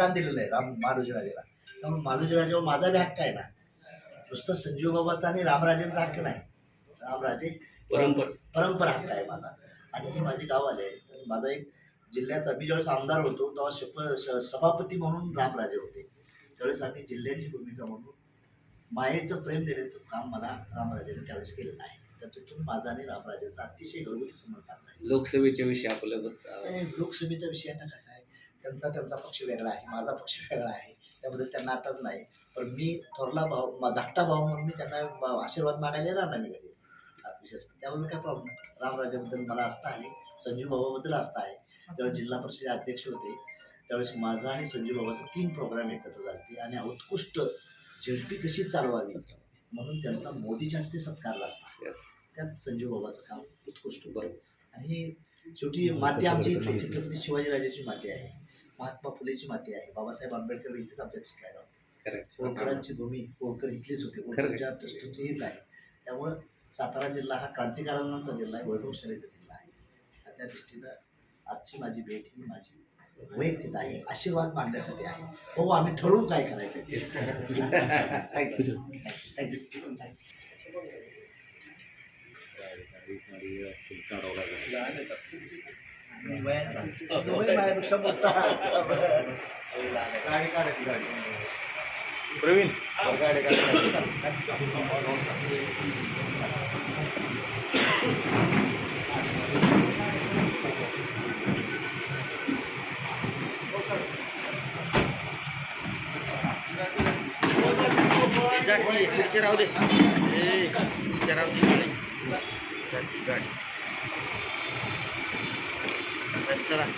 मतदान दिलेलं आहे राम महाराजाला त्यामुळे महाराजावर माझा बी हक्क आहे ना. नुसतं संजीव बाबाचा आणि रामराजेंचा हक्क नाही. रामराजे परंपरा. परंपरा हक्क आहे माझा. आणि हे माझे गाव आले. तर माझा एक जिल्ह्याचा मी ज्यावेळेस आमदार होतो तेव्हा शप सभापती म्हणून रामराजे होते. त्यावेळेस आम्ही जिल्ह्याची भूमिका म्हणून मायेचं प्रेम देण्याचं काम मला रामराजेने त्यावेळेस केलेलं आहे. तर तिथून माझा आणि रामराजेचा अतिशय घरगुती संबंध चांगला आहे. लोकसभेच्या विषयी आपलं लोकसभेचा विषय आता कसा आहे? त्यांचा त्यांचा पक्ष वेगळा आहे माझा पक्ष वेगळा आहे त्याबद्दल त्यांना आताच नाही. पण मी थोरला भाऊ धाकटा भाऊ म्हणून मी त्यांना आशीर्वाद मागायला येणार नाही मी घरी. विशेष त्याबद्दल काय प्रॉब्लेम रामराजाबद्दल मला असता आहे संजीव बाबाबद्दल असता आहे. तेव्हा जिल्हा परिषद अध्यक्ष होते. त्यावेळेस माझा आणि संजीव बाबाचा तीन प्रोग्राम एकत्र झाले आणि उत्कृष्ट झेडपी कशी चालवावी म्हणून त्यांचा मोदीच्या हस्ते सत्कार लागला. त्यात संजीव बाबाचं काम उत्कृष्ट. बरोबर. आणि शेवटी माती आमची इथली छत्रपती शिवाजीराजाची माती आहे. महात्मा फुलेची माती आहे. बाबासाहेब आंबेडकर इथेच आमच्यात शिकायला होते. करेक्ट होळकरांची भूमी होळकर इथलीच होते. होळकरच्या ट्रस्टची हीच आहे. त्यामुळं सातारा जिल्हा हा क्रांतिकारकांचा जिल्हा आहे. वैभवशालीचा जिल्हा आहे. त्या दृष्टीनं आजची माझी भेट ही माझी वैयक्तिक आहे. आशीर्वाद मागण्यासाठी आहे. हो आम्ही ठरवू काय करायचं ते. Thank you Bueno, muy mal, mucho Praveen. Jackie, picture out it. Hey, picture out it. Jackie, got it. Sarah.